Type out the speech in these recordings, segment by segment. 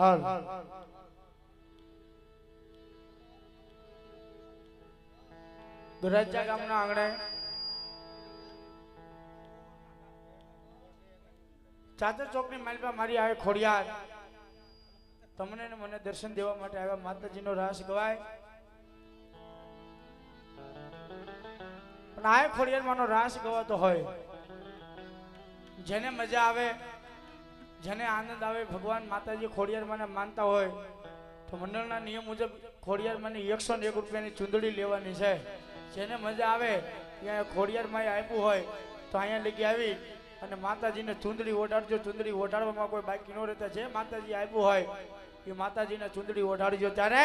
હાલ. ગરાજા ગામના આંગણે ચાદર ચોકની માલિકા મારી આવે ખોડિયાર. તમને મને દર્શન દેવા માટે આવ્યા. માતાજીનો રાસ ગવાય. પણ આ ખોડિયારમાંનો રાસ ગવાતો હોય. જેને મજા આવે જેને આનંદ આવે ભગવાન માતાજી ખોડિયારમાંને માનતા હોય, તો મંડળના નિયમ મુજબ ખોડિયારમાંને એકસો ને એક રૂપિયાની ચૂંદડી લેવાની છે. જેને મજા આવે ત્યાં ખોડિયારમાં આપ્યું હોય, તો અહીંયા લગી આવી અને માતાજીને ચૂંદડી ઓઢાડજો, ચૂંદડી ઓઢાડવામાં કોઈ બાકી ન રહેતા. જે માતાજી આપ્યું હોય, એ માતાજીને ચૂંદડી ઓઢાડજો ત્યારે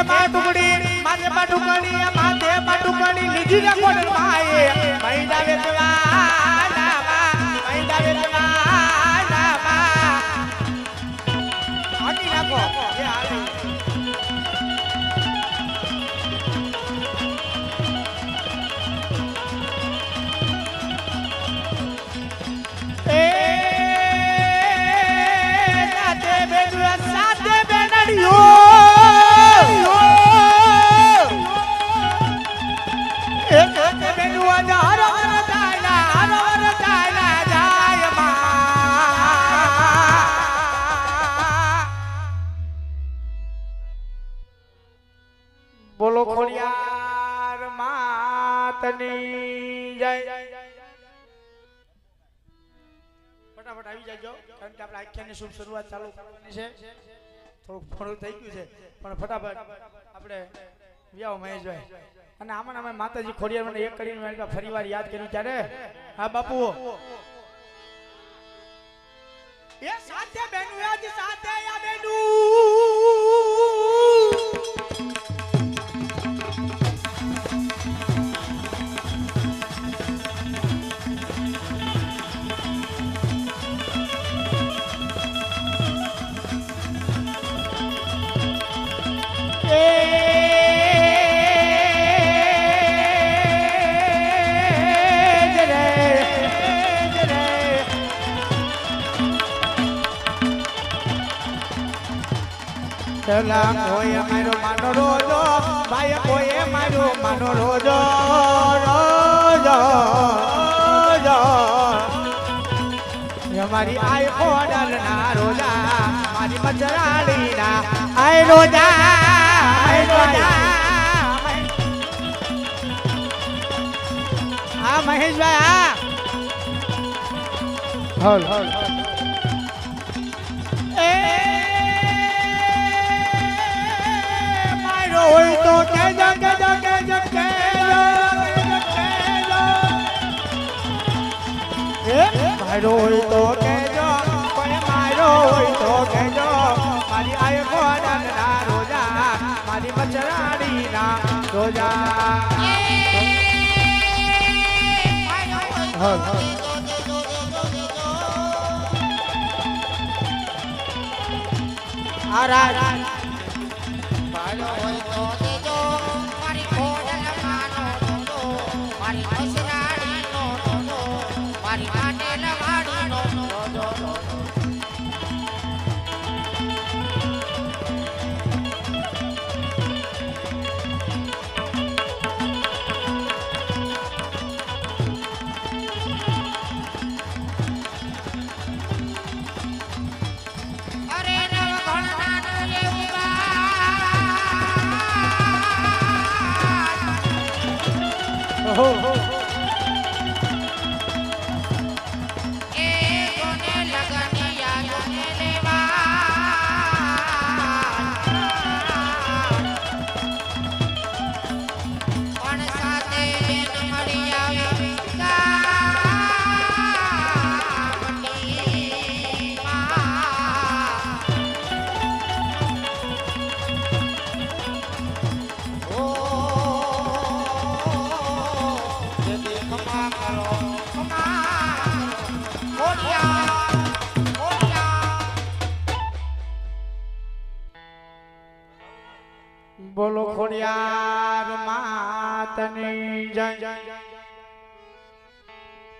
એલા માથે માટુકડી માથે માટુકડી માથે માટુકડી લીધી ને કોણ માએ મૈદા વેચવા બોલો ખોડિયાર માતની જય. ફટાફટ આવી જાજો કારણ કે આપણે આખ્યાનની શુભ શરૂઆત ચાલુ કરવાની છે. થોડુંક ફોડું થઈ ગયું છે પણ ફટાફટ આપણે વ્યાવ મહેશભાઈ અને આમાં આમાં માતાજી ખોડિયાર મને એક કરીને ફરી વાર યાદ કર્યું ત્યારે. હા બાપુ એ સાથે બેનુ સાથે આ બેનું. ચલા હોય મારો માનો રોજો ભાઈ કોઈ મારો માનો રોજો રોજો મારી ના રોજા મારી ના આય રોજા આઈ રોજા. આ મહેશભાઈ આ હલ હલ. એ હોય તો કેજો કેજો કેજો કેજો કેજો એ મારો હોય તો કેજો કોઈ મારો હોય તો કેજો મારી આય કોડન ના રોજા મારી મચરાડી ના રોજા. હા. આ રાજ